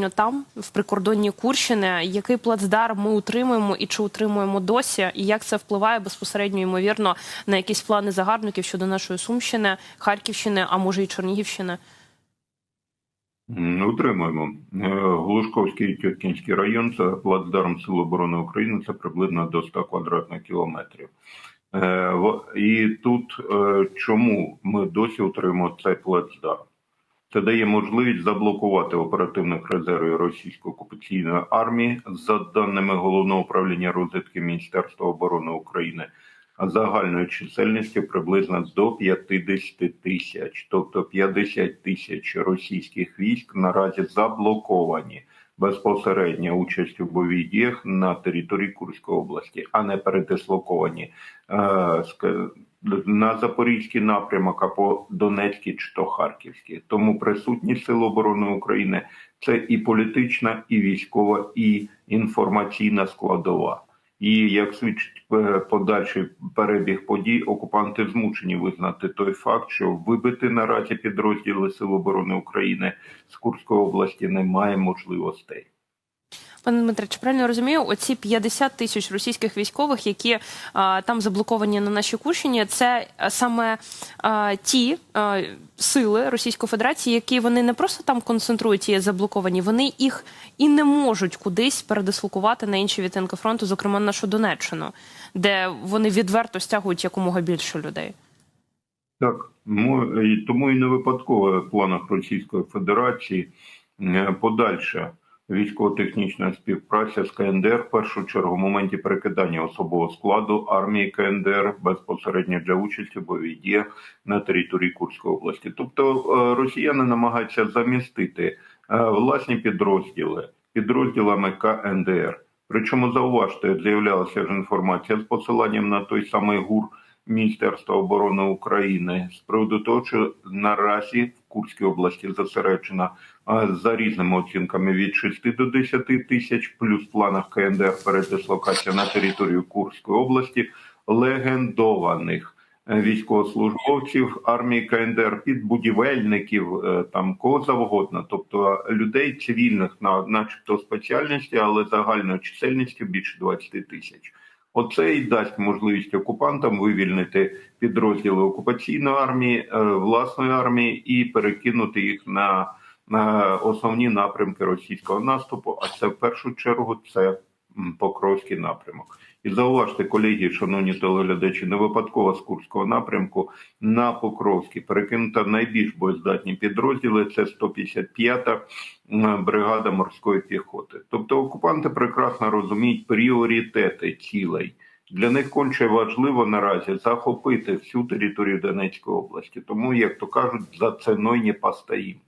безпосередньо там, в прикордонні Курщини. Який плацдарм ми утримуємо і чи утримуємо досі, і як це впливає безпосередньо ймовірно на якісь плани загарбників щодо нашої Сумщини, Харківщини, а може і Чернігівщини? Утримуємо. Е, Глушковський Тюткінський район це плацдарм Сил оборони України, це приблизно до 100 квадратних кілометрів. Е, І тут е, чому ми досі утримуємо цей плацдарм? Це дає можливість заблокувати оперативних резервів російської окупаційної армії за даними головного управління розвідки Міністерства оборони України. Загальною чисельністю приблизно до 50 тисяч, тобто 50 тисяч російських військ наразі заблоковані безпосередньо участю в бойових діях на території Курської області, а не передислоковані е, на Запорізький напрямок або Донецький чи то Харківський. Тому присутність Сил оборони України це і політична, і військова, і інформаційна складова. І як свідчить е, подальший перебіг подій, окупанти змушені визнати той факт, що вибити наразі підрозділи Сил оборони України з Курської області немає можливостей. Пане Дмитре, чи правильно розумію, оці 50 тисяч російських військових, які а, там заблоковані на нашій Курщині, це саме а, ті а, сили Російської Федерації, які вони не просто там концентрують і заблоковані, вони їх і не можуть кудись передислокувати на інші відтинки фронту, зокрема нашу Донеччину, де вони відверто стягують якомога більше людей. Так, тому і не випадково в планах Російської Федерації е, подальша військово-технічна співпраця з КНДР в першу чергу в моменті перекидання особового складу армії КНДР безпосередньо для участі в бойових діях на території Курської області. Тобто е, росіяни намагаються замістити е, власні підрозділи підрозділами КНДР. Причому зауважте, з'являлася ж інформація з посиланням на той самий ГУР Міністерства оборони України з приводу того, що наразі Курській області зосереджена за різними оцінками від 6 до 10 тисяч, плюс в планах КНДР передислокація на територію Курської області легендованих е, військовослужбовців армії КНДР, підбудівельників, е, там кого завгодно, тобто людей цивільних на начебто спеціальності, але загальною чисельністю більше 20 тисяч. Оце і дасть можливість окупантам вивільнити підрозділи окупаційної армії, е, власної армії і перекинути їх на, на основні напрямки російського наступу. А це в першу чергу це Покровський напрямок. І зауважте, колеги, шановні телеглядачі, не випадково з Курського напрямку на Покровський перекинута найбільш боєздатні підрозділи. Це 155-та м, бригада морської піхоти. Тобто окупанти прекрасно розуміють пріоритети цілей. Для них конче важливо наразі захопити всю територію Донецької області. Тому, як то кажуть, за ціною не постоїм.